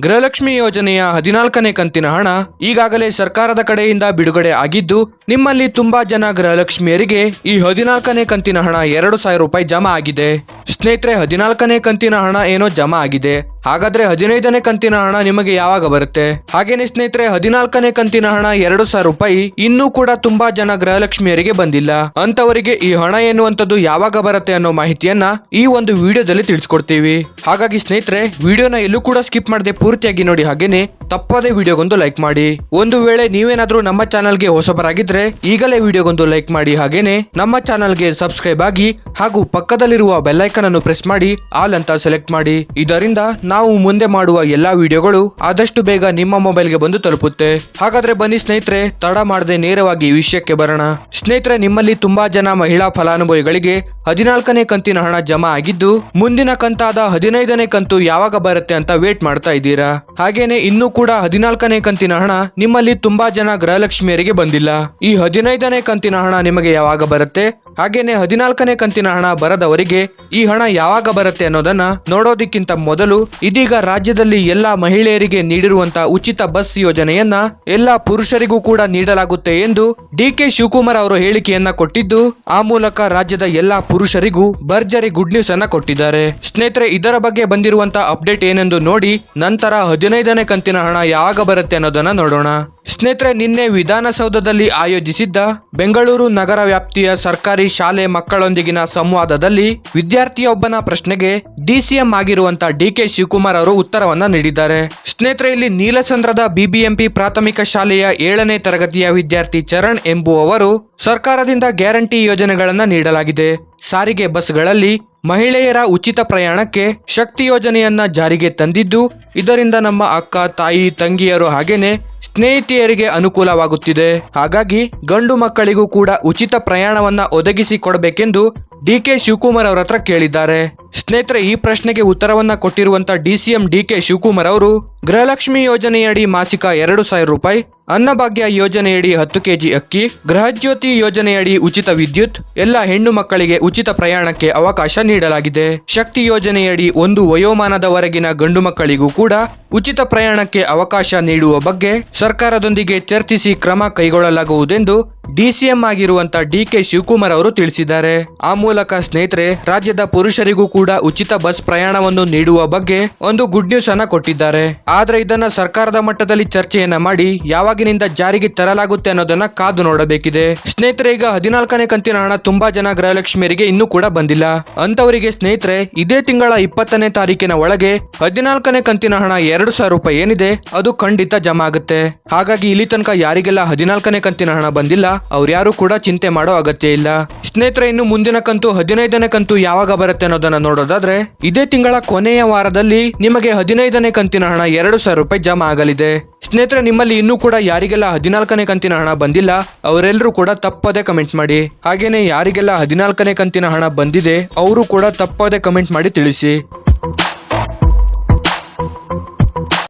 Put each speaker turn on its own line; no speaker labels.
ಗೃಹಲಕ್ಷ್ಮಿ ಯೋಜನೆಯ ಹದಿನಾಲ್ಕನೇ ಕಂತಿನ ಹಣ ಈಗಾಗಲೇ ಸರ್ಕಾರದ ಕಡೆಯಿಂದ ಬಿಡುಗಡೆ ಆಗಿದ್ದು, ನಿಮ್ಮಲ್ಲಿ ತುಂಬಾ ಜನ ಗೃಹಲಕ್ಷ್ಮಿಯರಿಗೆ ಈ ಹದಿನಾಲ್ಕನೇ ಕಂತಿನ ಹಣ ಎರಡು ಸಾವಿರ ರೂಪಾಯಿ ಜಮಾ ಆಗಿದೆ. ಸ್ನೇಹಿತರೆ, ಹದಿನಾಲ್ಕನೇ ಕಂತಿನ ಹಣ ಏನೋ ಜಮಾ ಆಗಿದೆ. ಹಾಗಾದ್ರೆ ಹದಿನೈದನೇ ಕಂತಿನ ಹಣ ನಿಮಗೆ ಯಾವಾಗ ಬರುತ್ತೆ? ಹಾಗೇನೆ ಸ್ನೇಹಿತರೆ, ಹದಿನಾಲ್ಕನೇ ಕಂತಿನ ಹಣ ಎರಡು ಸಾವಿರ ರೂಪಾಯಿ ಇನ್ನೂ ಕೂಡ ತುಂಬಾ ಜನ ಗೃಹಲಕ್ಷ್ಮಿಯರಿಗೆ ಬಂದಿಲ್ಲ. ಅಂತವರಿಗೆ ಈ ಹಣ ಎನ್ನುವಂಥದ್ದು ಯಾವಾಗ ಬರುತ್ತೆ ಅನ್ನೋ ಮಾಹಿತಿಯನ್ನ ಈ ಒಂದು ವಿಡಿಯೋದಲ್ಲಿ ತಿಳಿಸ್ಕೊಡ್ತೀವಿ. ಹಾಗಾಗಿ ಸ್ನೇಹಿತರೆ, ವಿಡಿಯೋನ ಎಲ್ಲೂ ಕೂಡ ಸ್ಕಿಪ್ ಮಾಡದೆ ಪೂರ್ತಿಯಾಗಿ ನೋಡಿ ಹಾಗೇನೆ, ತಪ್ಪದೆ ವಿಡಿಯೋಗೊಂದು ಲೈಕ್ ಮಾಡಿ. ಒಂದು ವೇಳೆ ನೀವೇನಾದ್ರೂ ನಮ್ಮ ಚಾನಲ್ಗೆ ಹೊಸಬರಾಗಿದ್ರೆ, ಈಗಲೇ ವಿಡಿಯೋಗೊಂದು ಲೈಕ್ ಮಾಡಿ ಹಾಗೇನೆ, ನಮ್ಮ ಚಾನಲ್ಗೆ ಸಬ್ಸ್ಕ್ರೈಬ್ ಆಗಿ ಹಾಗೂ ಪಕ್ಕದಲ್ಲಿರುವ ಬೆಲ್ಲೈಕನ್ ಅನ್ನು ಪ್ರೆಸ್ ಮಾಡಿ, ಆಲ್ ಅಂತ ಸೆಲೆಕ್ಟ್ ಮಾಡಿ. ಇದರಿಂದ ನಾವು ಮುಂದೆ ಮಾಡುವ ಎಲ್ಲಾ ವಿಡಿಯೋಗಳು ಆದಷ್ಟು ಬೇಗ ನಿಮ್ಮ ಮೊಬೈಲ್ಗೆ ಬಂದು ತಲುಪುತ್ತೆ. ಹಾಗಾದ್ರೆ ಬನ್ನಿ ಸ್ನೇಹಿತರೆ, ತಡ ಮಾಡದೆ ನೇರವಾಗಿ ವಿಷಯಕ್ಕೆ ಬರೋಣ. ಸ್ನೇಹಿತರೆ, ನಿಮ್ಮಲ್ಲಿ ತುಂಬಾ ಜನ ಮಹಿಳಾ ಫಲಾನುಭವಿಗಳಿಗೆ ಹದಿನಾಲ್ಕನೇ ಕಂತಿನ ಹಣ ಜಮಾ ಆಗಿದ್ದು, ಮುಂದಿನ ಕಂತಾದ ಹದಿನೈದನೇ ಕಂತು ಯಾವಾಗ ಬರುತ್ತೆ ಅಂತ ವೇಟ್ ಮಾಡ್ತಾ ಇದ್ದೀರಾ ಹಾಗೇನೆ ಇನ್ನೂ ಕೂಡ ಹದಿನಾಲ್ಕನೇ ಕಂತಿನ ಹಣ ನಿಮ್ಮಲ್ಲಿ ತುಂಬಾ ಜನ ಗೃಹಲಕ್ಷ್ಮಿಯರಿಗೆ ಬಂದಿಲ್ಲ. ಈ ಹದಿನೈದನೇ ಕಂತಿನ ಹಣ ನಿಮಗೆ ಯಾವಾಗ ಬರುತ್ತೆ? ಹಾಗೇನೆ ಹದಿನಾಲ್ಕನೇ ಕಂತಿನ ಹಣ ಬರದವರಿಗೆ ಈ ಹಣ ಯಾವಾಗ ಬರುತ್ತೆ ಅನ್ನೋದನ್ನ ನೋಡೋದಕ್ಕಿಂತ ಮೊದಲು ಇದೀಗ ರಾಜ್ಯದಲ್ಲಿ ಎಲ್ಲಾ ಮಹಿಳೆಯರಿಗೆ ನೀಡಿರುವಂತಹ ಉಚಿತ ಬಸ್ ಯೋಜನೆಯನ್ನ ಎಲ್ಲಾ ಪುರುಷರಿಗೂ ಕೂಡ ನೀಡಲಾಗುತ್ತೆ ಎಂದು ಡಿ ಕೆ ಶಿವಕುಮಾರ್ ಅವರು ಹೇಳಿಕೆಯನ್ನ ಕೊಟ್ಟಿದ್ದು, ಆ ಮೂಲಕ ರಾಜ್ಯದ ಎಲ್ಲಾ ಪುರುಷರಿಗೂ ಭರ್ಜರಿ ಗುಡ್ ನ್ಯೂಸ್ ಅನ್ನ ಕೊಟ್ಟಿದ್ದಾರೆ. ಸ್ನೇಹಿತರೆ, ಇದರ ಬಗ್ಗೆ ಬಂದಿರುವಂತಹ ಅಪ್ಡೇಟ್ ಏನೆಂದು ನೋಡಿ ನಂತರ ಹದಿನೈದನೇ ಕಂತಿನ ಹಣ ಯಾವಾಗ ಬರುತ್ತೆ ಅನ್ನೋದನ್ನ ನೋಡೋಣ. ಸ್ನೇಹಿತರೆ, ನಿನ್ನೆ ವಿಧಾನಸೌಧದಲ್ಲಿ ಆಯೋಜಿಸಿದ್ದ ಬೆಂಗಳೂರು ನಗರ ವ್ಯಾಪ್ತಿಯ ಸರ್ಕಾರಿ ಶಾಲೆ ಮಕ್ಕಳೊಂದಿಗಿನ ಸಂವಾದದಲ್ಲಿ ವಿದ್ಯಾರ್ಥಿಯೊಬ್ಬನ ಪ್ರಶ್ನೆಗೆ ಡಿಸಿಎಂ ಆಗಿರುವಂತಹ ಡಿಕೆ ಶಿವಕುಮಾರ್ ಅವರು ಉತ್ತರವನ್ನ ನೀಡಿದ್ದಾರೆ. ಸ್ನೇಹಿತರೆ, ಇಲ್ಲಿ ನೀಲಸಂದ್ರದ ಬಿಬಿಎಂಪಿ ಪ್ರಾಥಮಿಕ ಶಾಲೆಯ ಏಳನೇ ತರಗತಿಯ ವಿದ್ಯಾರ್ಥಿ ಚರಣ್ ಎಂಬುವವರು ಸರ್ಕಾರದಿಂದ ಗ್ಯಾರಂಟಿ ಯೋಜನೆಗಳನ್ನು ನೀಡಲಾಗಿದೆ. ಸಾರಿಗೆ ಬಸ್ಗಳಲ್ಲಿ ಮಹಿಳೆಯರ ಉಚಿತ ಪ್ರಯಾಣಕ್ಕೆ ಶಕ್ತಿ ಯೋಜನೆಯನ್ನ ಜಾರಿಗೆ ತಂದಿದ್ದು, ಇದರಿಂದ ನಮ್ಮ ಅಕ್ಕ, ತಾಯಿ, ತಂಗಿಯರು ಹಾಗೇನೆ ಸ್ನೇಹಿತೆಯರಿಗೆ ಅನುಕೂಲವಾಗುತ್ತಿದೆ. ಹಾಗಾಗಿ ಗಂಡು ಮಕ್ಕಳಿಗೂ ಕೂಡ ಉಚಿತ ಪ್ರಯಾಣವನ್ನ ಒದಗಿಸಿ ಕೊಡಬೇಕೆಂದು ಡಿ ಕೆ ಶಿವಕುಮಾರ್ ಅವರ ಹತ್ರ ಕೇಳಿದ್ದಾರೆ. ಸ್ನೇಹಿತರೆ, ಈ ಪ್ರಶ್ನೆಗೆ ಉತ್ತರವನ್ನ ಕೊಟ್ಟಿರುವಂತ ಡಿಸಿಎಂ ಡಿ ಕೆ ಶಿವಕುಮಾರ್ ಅವರು, ಗೃಹಲಕ್ಷ್ಮಿ ಯೋಜನೆಯಡಿ ಮಾಸಿಕ ಎರಡು ಸಾವಿರ ರೂಪಾಯಿ, ಅನ್ನಭಾಗ್ಯ ಯೋಜನೆಯಡಿ ಹತ್ತು ಕೆಜಿ ಅಕ್ಕಿ, ಗೃಹಜ್ಯೋತಿ ಯೋಜನೆಯಡಿ ಉಚಿತ ವಿದ್ಯುತ್, ಎಲ್ಲ ಹೆಣ್ಣು ಮಕ್ಕಳಿಗೆ ಉಚಿತ ಪ್ರಯಾಣಕ್ಕೆ ಅವಕಾಶ ನೀಡಲಾಗಿದೆ. ಶಕ್ತಿ ಯೋಜನೆಯಡಿ ಒಂದು ವಯೋಮಾನದವರೆಗಿನ ಗಂಡು ಮಕ್ಕಳಿಗೂ ಕೂಡ ಉಚಿತ ಪ್ರಯಾಣಕ್ಕೆ ಅವಕಾಶ ನೀಡುವ ಬಗ್ಗೆ ಸರ್ಕಾರದೊಂದಿಗೆ ಚರ್ಚಿಸಿ ಕ್ರಮ ಕೈಗೊಳ್ಳಲಾಗುವುದೆಂದು ಡಿಸಿಎಂ ಆಗಿರುವಂತ ಡಿಕೆ ಶಿವಕುಮಾರ್ ಅವರು ತಿಳಿಸಿದ್ದಾರೆ. ಆ ಮೂಲಕ ಸ್ನೇಹಿತರೆ, ರಾಜ್ಯದ ಪುರುಷರಿಗೂ ಕೂಡ ಉಚಿತ ಬಸ್ ಪ್ರಯಾಣವನ್ನು ನೀಡುವ ಬಗ್ಗೆ ಒಂದು ಗುಡ್ ನ್ಯೂಸ್ ಅನ್ನ ಕೊಟ್ಟಿದ್ದಾರೆ. ಆದ್ರೆ ಇದನ್ನ ಸರ್ಕಾರದ ಮಟ್ಟದಲ್ಲಿ ಚರ್ಚೆಯನ್ನ ಮಾಡಿ ಯಾವಾಗಿನಿಂದ ಜಾರಿಗೆ ತರಲಾಗುತ್ತೆ ಅನ್ನೋದನ್ನ ಕಾದು ನೋಡಬೇಕಿದೆ. ಸ್ನೇಹಿತರೆ, ಈಗ ಹದಿನಾಲ್ಕನೇ ಕಂತಿನ ಹಣ ತುಂಬಾ ಜನ ಗೃಹಲಕ್ಷ್ಮಿಯರಿಗೆ ಇನ್ನೂ ಕೂಡ ಬಂದಿಲ್ಲ. ಅಂತವರಿಗೆ ಸ್ನೇಹಿತರೆ, ಇದೇ ತಿಂಗಳ ಇಪ್ಪತ್ತನೇ ತಾರೀಕಿನ ಒಳಗೆ ಹದಿನಾಲ್ಕನೇ ಕಂತಿನ ಹಣ ಎರಡು ಸಾವಿರ ರೂಪಾಯಿ ಏನಿದೆ, ಅದು ಖಂಡಿತ ಜಮಾ ಆಗುತ್ತೆ. ಹಾಗಾಗಿ ಇಲ್ಲಿ ತನಕ ಯಾರಿಗೆಲ್ಲ ಹದಿನಾಲ್ಕನೇ ಕಂತಿನ ಹಣ ಬಂದಿಲ್ಲ, ಅವ್ರ್ಯಾರು ಕೂಡ ಚಿಂತೆ ಮಾಡೋ ಅಗತ್ಯ ಇಲ್ಲ. ಸ್ನೇಹಿತರೆ, ಇನ್ನು ಮುಂದಿನ ಕಂತು, ಹದಿನೈದನೇ ಕಂತು ಯಾವಾಗ ಬರುತ್ತೆ ಅನ್ನೋದನ್ನ ನೋಡೋದಾದ್ರೆ, ಇದೇ ತಿಂಗಳ ಕೊನೆಯ ವಾರದಲ್ಲಿ ನಿಮಗೆ ಹದಿನೈದನೇ ಕಂತಿನ ಹಣ ಎರಡು ಸಾವಿರ ರೂಪಾಯಿ ಜಮಾ ಆಗಲಿದೆ. ಸ್ನೇಹಿತರೆ, ನಿಮ್ಮಲ್ಲಿ ಇನ್ನೂ ಕೂಡ ಯಾರಿಗೆಲ್ಲ ಹದಿನಾಲ್ಕನೇ ಕಂತಿನ ಹಣ ಬಂದಿಲ್ಲ, ಅವರೆಲ್ಲರೂ ಕೂಡ ತಪ್ಪದೇ ಕಮೆಂಟ್ ಮಾಡಿ. ಹಾಗೇನೆ ಯಾರಿಗೆಲ್ಲ ಹದಿನಾಲ್ಕನೇ ಕಂತಿನ ಹಣ ಬಂದಿದೆ, ಅವರು ಕೂಡ ತಪ್ಪದೇ ಕಮೆಂಟ್ ಮಾಡಿ ತಿಳಿಸಿ.